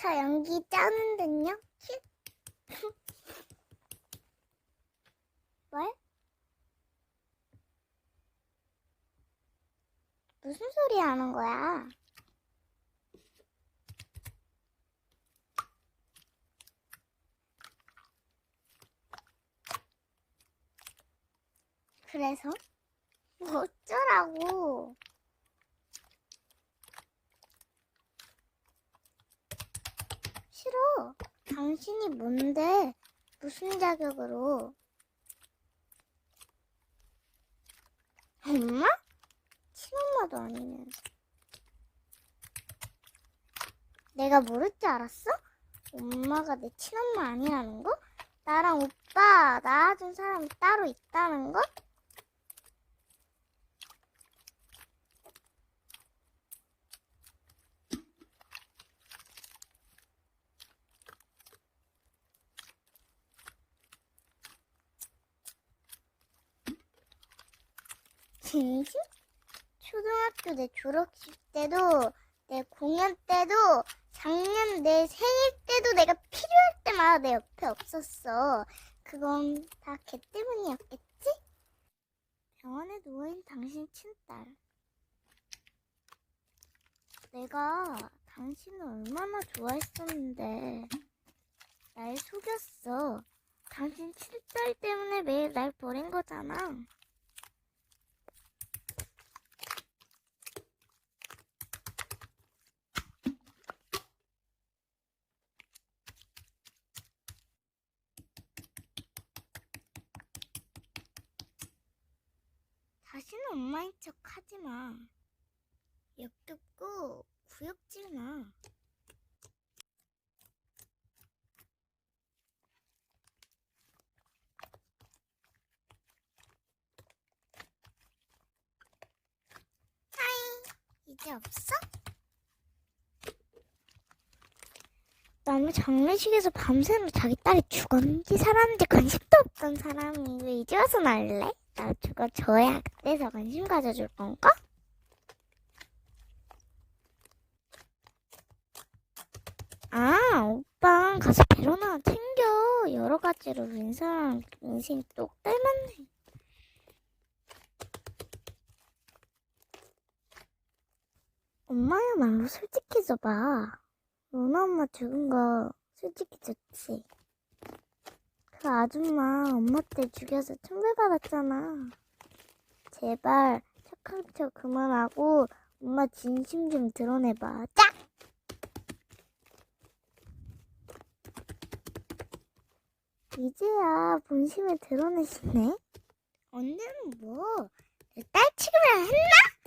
저 연기 짜는데요? 큐. 뭘? 무슨 소리 하는 거야? 그래서? 뭐 어쩌라고? 싫어. 당신이 뭔데? 무슨 자격으로? 엄마? 친엄마도 아니면. 내가 모를 줄 알았어? 엄마가 내 친엄마 아니라는 거? 나랑 오빠 낳아준 사람이 따로 있다는 거? 진심? 초등학교 내 졸업식 때도 내 공연 때도 작년 내 생일 때도 내가 필요할 때마다 내 옆에 없었어. 그건 다 걔 때문이었겠지? 병원에 누워있는 당신 친딸. 내가 당신을 얼마나 좋아했었는데 날 속였어. 당신 친딸 때문에 매일 날 버린 거잖아. 다시는 엄마인 척 하지 마. 역겹고 구역질 마. 하이, 이제 없어? 남의 장례식에서 밤새면 자기 딸이 죽었는지 살았는지 관심도 없던 사람이 왜 이제 와서 날래? 나 죽어줘야 그때서 관심 가져줄 건가? 아, 오빠 가서 베로나 챙겨. 여러 가지로 윈사랑 인생 똑 닮았네. 엄마야 말로 솔직해져봐. 너나 엄마 죽은 거 솔직히 좋지. 그 아줌마 엄마 때 죽여서 천벌받았잖아. 제발 착한 척 그만하고 엄마 진심 좀 드러내봐. 짝! 이제야 본심을 드러내시네. 언제는 뭐, 내딸 취급을 했나?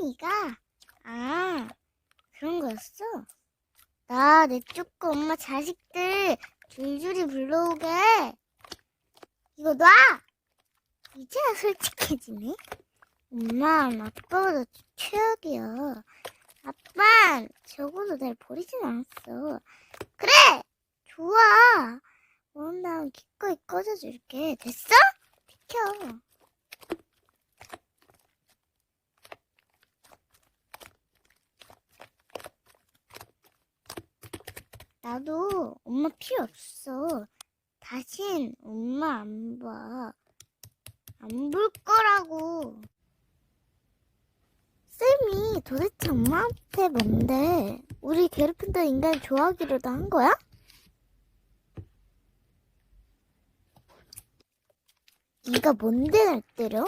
혜인이가 아 그런 거였어? 나내 쪼꼬 엄마 자식들 줄줄이 불러오게 이거 놔! 이제야 솔직해지네 엄마 아빠보다 최악이야 아빠 적어도 날 버리진 않았어 그래! 좋아 원한다면 기꺼이 꺼져줄게 됐어? 비켜 나도 엄마 필요 없어. 다신 엄마 안 봐. 안 볼 거라고. 쌤이 도대체 엄마한테 뭔데? 우리 괴롭힌다 인간 좋아하기로도 한 거야? 네가 뭔데 날 때려?